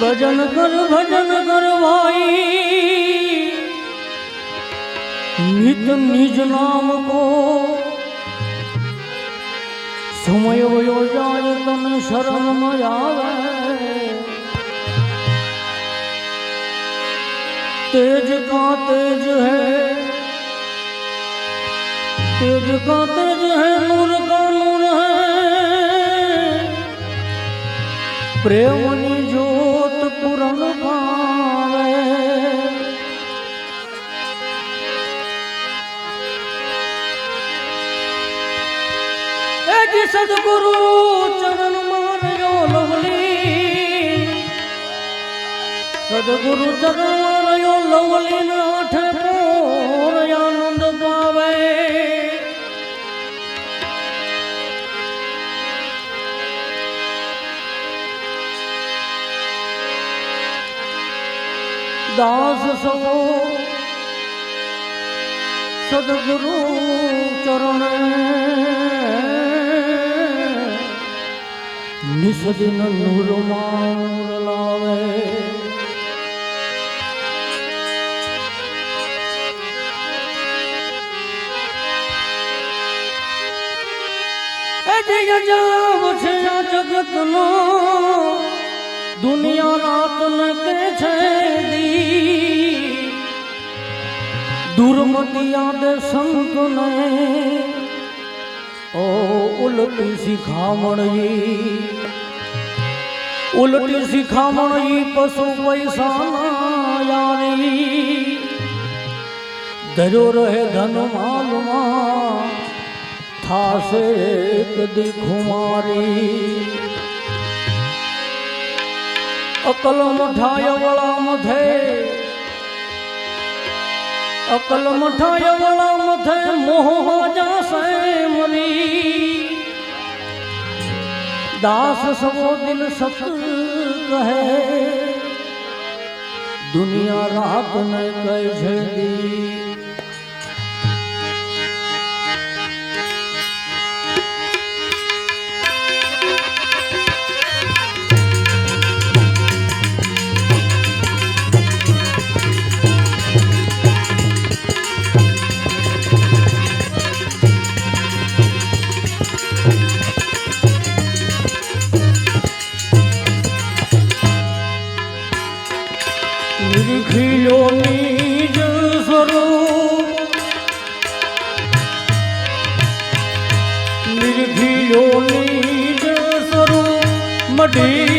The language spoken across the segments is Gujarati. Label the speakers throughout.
Speaker 1: ભજન કર ભજન કર ભાઈ નિત નિજ નામ કો સમય વયો જાય તને શરમ ન આવે तेज का तेज है तेज का तेज है नूर का नूर है प्रेमनी પૂરણ ભાવે એજી સદગુરુ ચરણ માનયો લવલી. સદગુરુ ચરણ માનયો લવલી નો ઠઠો આનંદ પાવે દાસ સવો સદગુરુ ચરણ નિસદિન નૂર માર લાવે જાવ છે આ જગતનો દુનિયા રાત ન કે છે દી દુર્મતિયા દે સંતને ઓ ઉલટી શિખામણી ઉલટી શિખામણી પશુ પૈસા યારી ધર્યો રહે ધન માલમાં થાશે કદી ખુમારી અકલ મઠાય વળા મધે અકલ મઠાય વળા મધે મોહ જાસે મરી દાસ સવો દિલ સત કહે. દુનિયા રાત ને કહે છે દી નિરખિલો નિજ સ્વરૂપ. નિરખિલો નિજ સ્વરૂપ. મઢીમાં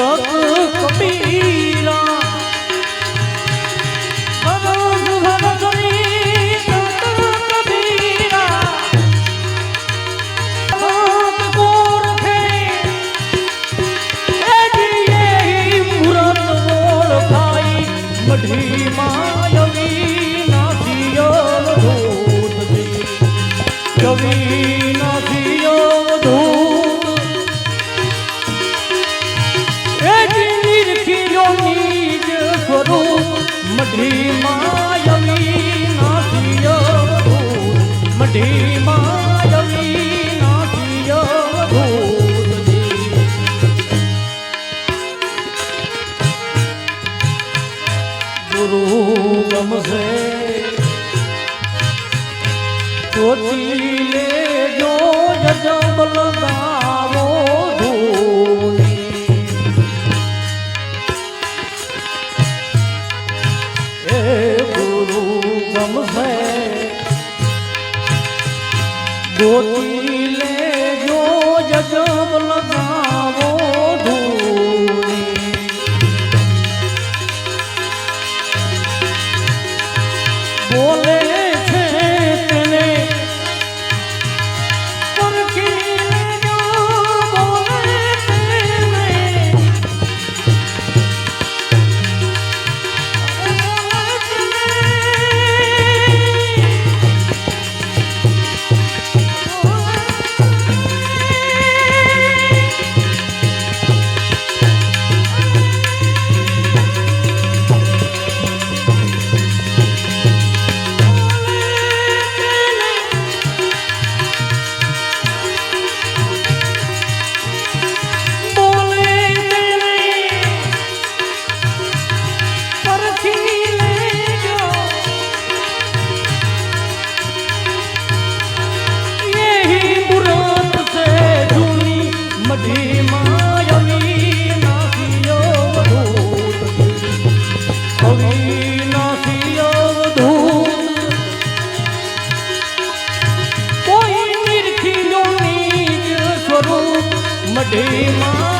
Speaker 1: দক কবি તારું ગમશે સોચી લેજો જજબલ દાવો એ ગુરુ ગમશે ગોતી લેજો જજબલ દાવો हे माँ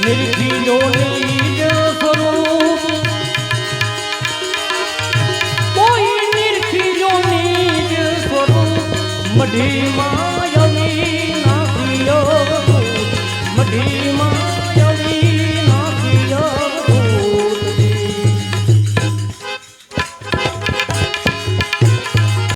Speaker 1: નિર્ખીલો નિજ સ્વરૂપ કોઈ નિર્ખીલો નિજ સ્વરૂપ મઢીમાં